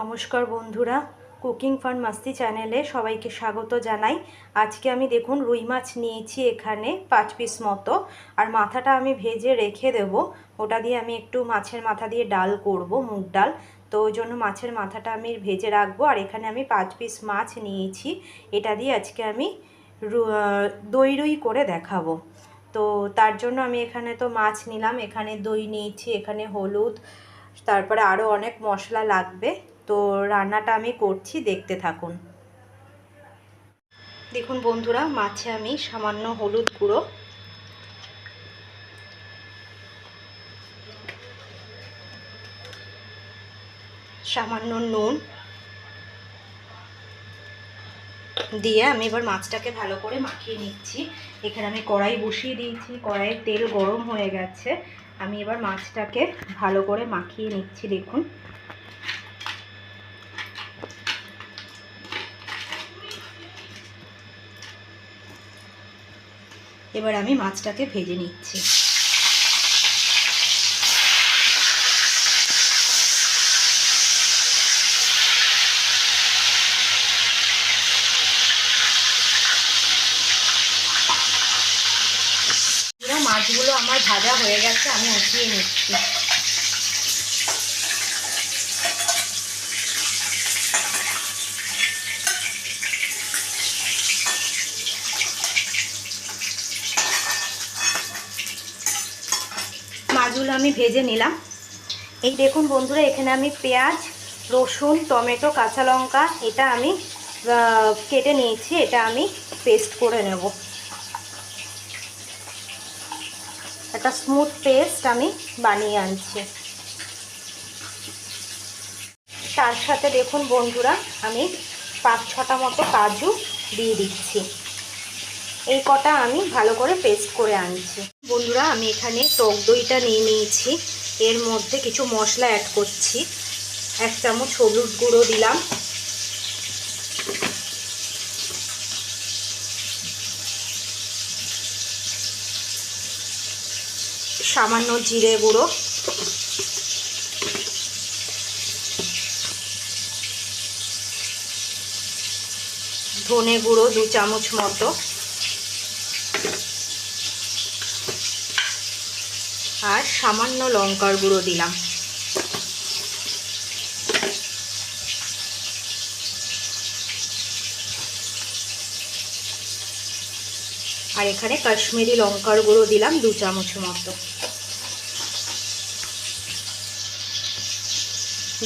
নমস্কার বন্ধুরা। Cooking fun মাস্তি চ্যানেলে সবাইকে স্বাগত জানাই। আজকে আমি দেখুন রুই মাছ নিয়েছি এখানে পাঁচ পিস মতো। আর মাথাটা আমি ভেজে রেখে দেব। ওটা দিয়ে আমি একটু মাছের মাথা দিয়ে ডাল করব, মুগ ডাল। তো ওই জন্য মাছের মাথাটা আমি ভেজে রাখব। আর এখানে আমি পাঁচ পিস মাছ নিয়েছি। এটা দিয়ে আজকে আমি দই রুই করে দেখাবো। তো তার জন্য আমি এখানে তো মাছ নিলাম। এখানে দই নিয়েছি, এখানে হলুদ, তারপরে আরও অনেক মশলা লাগবে। তো রান্নাটা আমি করছি, দেখতে থাকুন। দেখুন বন্ধুরা, মাছে আমি সামান্য হলুদ গুঁড়ো। সামান্য নুন দিয়ে আমি এবার মাছটাকে ভালো করে মাখিয়ে নিচ্ছি। এখানে আমি কড়াই বসিয়ে দিয়েছি, কড়াইয়ের তেল গরম হয়ে গেছে। আমি এবার মাছটাকে ভালো করে মাখিয়ে নিচ্ছি, দেখুন। এবার আমি মাছটাকে ভেজে নিচ্ছি। মাছগুলো আমার ভাজা হয়ে গেছে আমি উঠিয়ে নিচ্ছি। মাছগুলো আমি ভেজে নিলাম। এই দেখুন বন্ধুরা, এখানে আমি পেঁয়াজ, রসুন, টমেটো, কাঁচা লঙ্কা, এটা আমি কেটে নিয়েছি, এটা আমি পেস্ট করে নেব। একটা স্মুথ পেস্ট আমি বানিয়ে আনছি। তার সাথে দেখুন বন্ধুরা, আমি পাঁচ ছটা মতো কাজু দিয়ে দিচ্ছি। এই কটা আমি ভালো করে পেস্ট করে আনছি। বন্ধুরা, আমি এখানে টক দইটা নিয়ে নিয়েছি। এর মধ্যে কিছু মশলা অ্যাড করছি। এক চামচ হলুদ গুঁড়ো দিলাম। সামান্য জিরে গুঁড়ো। ধনে গুঁড়ো দু চামচ মতো। আর সামান্য লঙ্কার গুঁড়ো দিলাম। আর এখানে কাশ্মীরি লঙ্কার গুঁড়ো দিলাম দু চামচ মতো।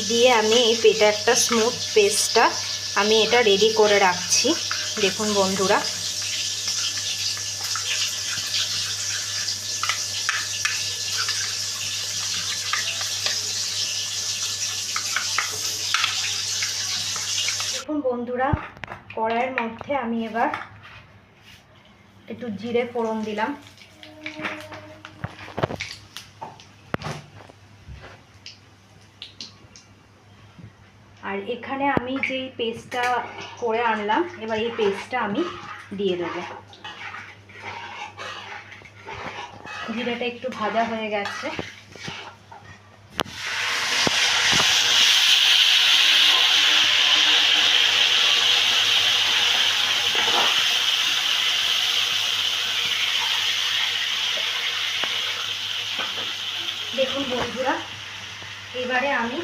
দিয়ে আমি এই পেটা একটা স্মুথ পেস্টটা আমি এটা রেডি করে রাখছি। দেখুন বন্ধুরা দেখুন বন্ধুরা কড়াইয়ের মধ্যে আমি এবার একটু জিরে ফোড়ন দিলাম। আর এখানে আমি যেই পেস্টটা করে আনলাম, এবার এই পেস্টটা আমি দিয়ে দেবো। জিরেটা একটু ভাজা হয়ে গেছে। দেখুন বন্ধুরা, এবারে আমি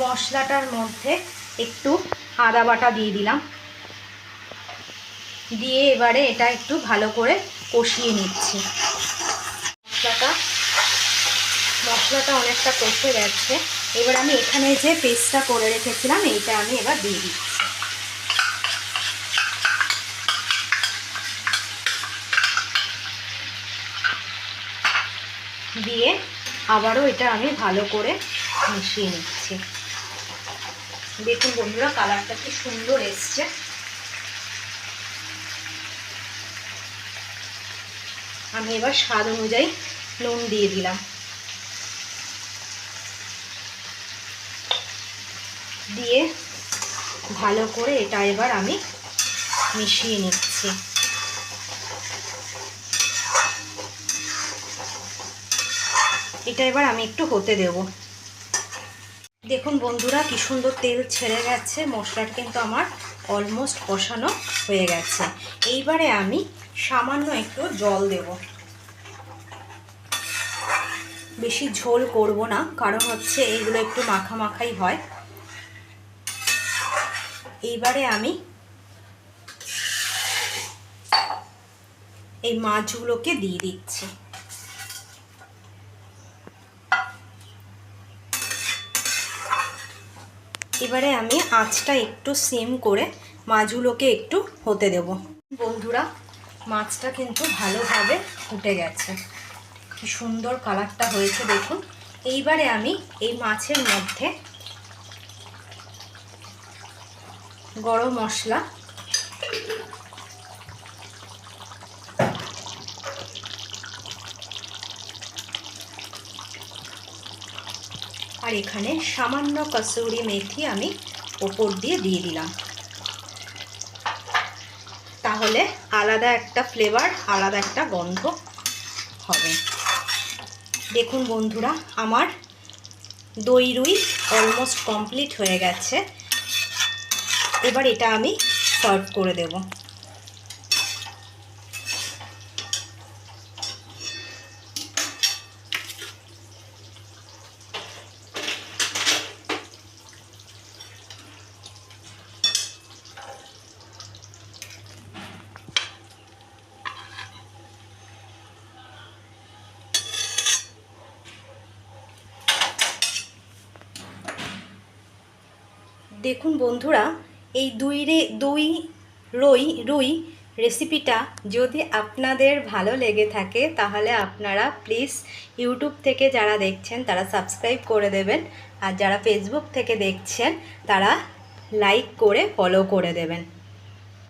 মশলাটার মধ্যে একটু আদা বাটা দিয়ে দিলাম। দিয়ে এবারে এটা একটু ভালো করে কষিয়ে নিচ্ছি। মশলাটা মশলাটা অনেকটা কষে গেছে। এবার আমি এখানে যে পেস্টটা করে রেখেছিলাম, এইটা আমি এবার দিয়ে দিচ্ছি। দিয়ে আবারও এটা আমি ভালো করে মিশিয়ে নিচ্ছি। দেখুন বন্ধুরা, কালারটা কি সুন্দর এসছে। আমি এবার স্বাদ অনুযায়ী নুন দিয়ে দিলাম। দিয়ে ভালো করে এটা এবার আমি মিশিয়ে নিচ্ছি। এটা এবার আমি একটু হতে দেব। দেখুন বন্ধুরা, কি সুন্দর তেল ছেড়ে গেছে, মশলাটা কিন্তু আমার অলমোস্ট কষানো হয়ে গেছে। এইবারে আমি সামান্য একটু জল দেব। বেশি ঝোল করব না, কারণ হচ্ছে এগুলো একটু মাখা মাখাই হয়। এইবারে আমি এই মাছগুলোকে দিয়ে দিচ্ছি। এবারে আমি আঁচটা একটু সিম করে মাছগুলোকে একটু হতে দেব। বন্ধুরা, মাছটা কিন্তু ভালোভাবে ফুটে গেছে। কি সুন্দর কালারটা হয়েছে দেখুন। এইবারে আমি এই মাছের মধ্যে গরম মশলা। আর এখানে সামান্য কসুরি মেথি আমি ওপর দিয়ে দিয়ে দিলাম। তাহলে আলাদা একটা ফ্লেভার আলাদা একটা গন্ধ হবে। দেখুন বন্ধুরা, আমার দই রুই অলমোস্ট কমপ্লিট হয়ে গেছে। এবার এটা আমি সার্ভ করে দেব। দেখুন বন্ধুরা এই দুই রে, দুই রই, রুই রেসিপিটা যদি আপনাদের ভালো লেগে থাকে, তাহলে আপনারা প্লিজ ইউটিউব থেকে যারা দেখছেন, তারা সাবস্ক্রাইব করে দেবেন। আর যারা ফেসবুক থেকে দেখছেন, তারা লাইক করে ফলো করে দেবেন।